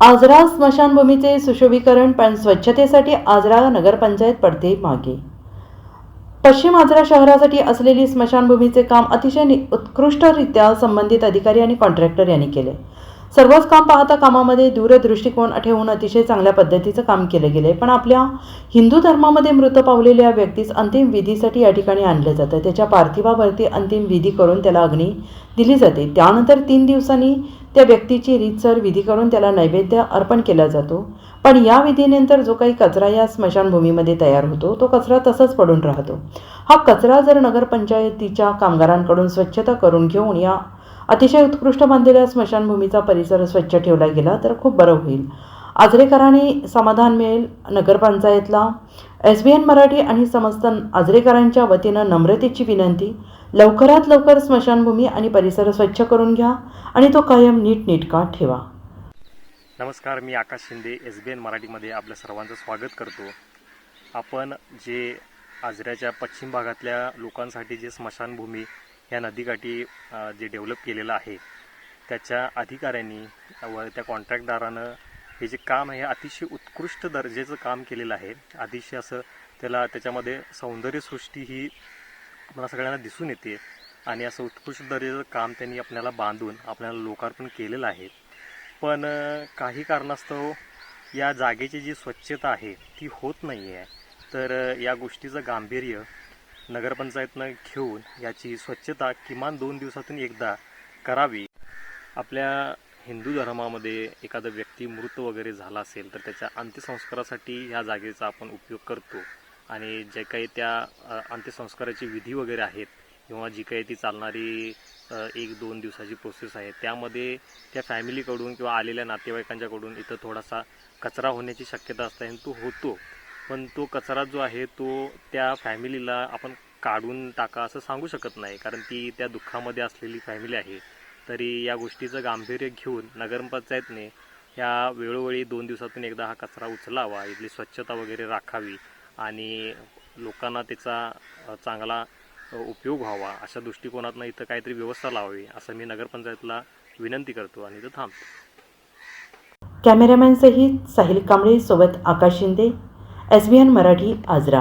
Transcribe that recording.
आजरा स्मशानभूमीचे सुशोभीकरण पण स्वच्छतेसाठी आजरा नगरपंचायत पडते मागे. पश्चिम आजरा शहरासाठी असलेली स्मशानभूमीचे काम अतिशय उत्कृष्टरित्या संबंधित अधिकारी आणि कॉन्ट्रॅक्टर यांनी केले. सर्वच काम पाहता कामामध्ये दूरदृष्टिकोन ठेवून अतिशय चांगल्या पद्धतीचं काम केलं गेले पण आपल्या हिंदू धर्मामध्ये मृत पावलेल्या व्यक्तीस अंतिम विधीसाठी या ठिकाणी आणलं जातं. त्याच्या पार्थिवावरती अंतिम विधी करून त्याला अग्नी दिली जाते. त्यानंतर तीन दिवसांनी त्या व्यक्तीची रीतसर विधी करून त्याला नैवेद्य अर्पण केला जातो. पण या विधीनंतर जो काही कचरा या स्मशानभूमीमध्ये तयार होतो तो कचरा तसाच पडून राहतो. हा कचरा जर नगरपंचायतीच्या कामगारांकडून स्वच्छता करून घेऊन या अतिशय उत्कृष्ट बांधलेल्या स्मशानभूमीचा परिसर स्वच्छ ठेवला गेला तर खूप बरं होईल. आजरेकरांनी समाधान मिळेल नगरपंचायतला. एस बी एन मराठी आणि समस्त आजरेकरांच्या वतीनं नम्रतेची विनंती लवकरात लवकर स्मशानभूमी आणि परिसर स्वच्छ करून घ्या आणि तो कायम नीटनेटका ठेवा. नमस्कार मी Akash Shinde S B N मराठीमध्ये आपल्या सर्वांचं स्वागत करतो. आपण जे आजऱ्याच्या पश्चिम भागातल्या लोकांसाठी जे स्मशानभूमी ह्या नदीकाठी जे डेव्हलप केलेलं आहे त्याच्या अधिकाऱ्यांनी व त्या कॉन्ट्रॅक्टदारानं हे जे काम आहे अतिशय उत्कृष्ट दर्जेचं काम केलेलं आहे. अतिशय असं त्याला त्याच्यामध्ये सौंदर्यसृष्टी ही मला सगळ्यांना दिसून येते आणि असं उत्कृष्ट दर्जाचं काम त्यांनी आपल्याला बांधून आपल्याला लोकार्पण केलेलं आहे. पण काही कारणास्तव या जागेची जी स्वच्छता आहे ती होत नाही आहे तर या गोष्टीचं गांभीर्य नगरपंचायतनं घेऊन याची स्वच्छता किमान दोन दिवसातून एकदा करावी. आपल्या हिंदू धर्मामध्ये एखादा व्यक्ती मृत वगैरे झाला असेल तर त्याच्या अंत्यसंस्कारासाठी ह्या जागेचा आपण उपयोग करतो. आणि जे काही त्या अंत्यसंस्काराची विधी वगैरे आहेत किंवा जी काही ती चालणारी एक दोन दिवसाची प्रोसेस आहे त्यामध्ये त्या फॅमिलीकडून किंवा आलेल्या नातेवाईकांच्याकडून इथं थोडासा कचरा होण्याची शक्यता असते आणि तो होतो. पण तो कचरा जो आहे तो त्या फॅमिलीला आपण काढून टाका असं सांगू शकत नाही. कारण ती त्या दुःखामध्ये असलेली फॅमिली आहे. तरी या गोष्टीचं गांभीर्य घेऊन नगरपंचायतने ह्या वेळोवेळी दोन दिवसातून एकदा हा कचरा उचलावा इथली स्वच्छता वगैरे राखावी आणि लोकांना त्याचा चांगला उपयोग व्हावा. अशा दृष्टिकोनातनं इथं काहीतरी व्यवस्था लावावी असं मी नगरपंचायतला विनंती करतो आणि इथं थांबतो. कॅमेरामॅनसहित साहिल कांबळे सोबत Akash Shinde. S B N Marathi Ajara.